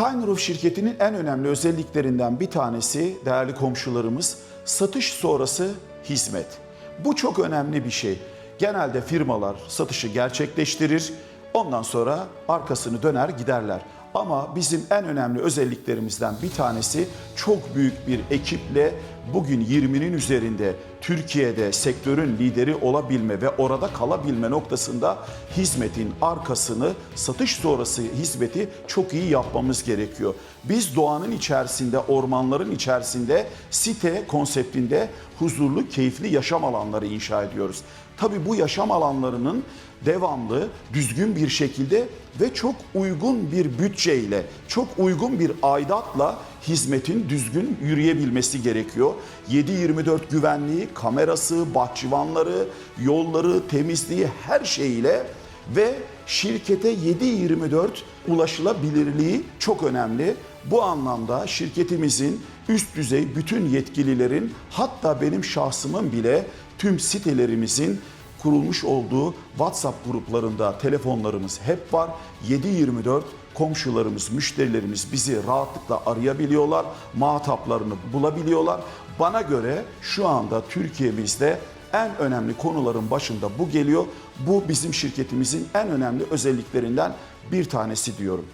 Tyneroof şirketinin en önemli özelliklerinden bir tanesi değerli komşularımız satış sonrası hizmet. Bu çok önemli bir şey. Genelde firmalar satışı gerçekleştirir, ondan sonra arkasını döner giderler. Ama bizim en önemli özelliklerimizden bir tanesi çok büyük bir ekiple bugün 20'nin üzerinde Türkiye'de sektörün lideri olabilme ve orada kalabilme noktasında hizmetin arkasını satış sonrası hizmeti çok iyi yapmamız gerekiyor. Biz doğanın içerisinde, ormanların içerisinde site konseptinde huzurlu, keyifli yaşam alanları inşa ediyoruz. Tabii bu yaşam alanlarının devamlı, düzgün bir şekilde ve çok uygun bir bütçeyle, çok uygun bir aidatla hizmetin düzgün yürüyebilmesi gerekiyor. 7-24 güvenliği, kamerası, bahçıvanları, yolları, temizliği her şeyiyle ve şirkete 7-24 ulaşılabilirliği çok önemli. Bu anlamda şirketimizin üst düzey bütün yetkililerin hatta benim şahsımın bile tüm sitelerimizin kurulmuş olduğu WhatsApp gruplarında telefonlarımız hep var. 7-24 komşularımız, müşterilerimiz bizi rahatlıkla arayabiliyorlar. Muhataplarını bulabiliyorlar. Bana göre şu anda Türkiye'mizde en önemli konuların başında bu geliyor. Bu bizim şirketimizin en önemli özelliklerinden bir tanesi diyorum.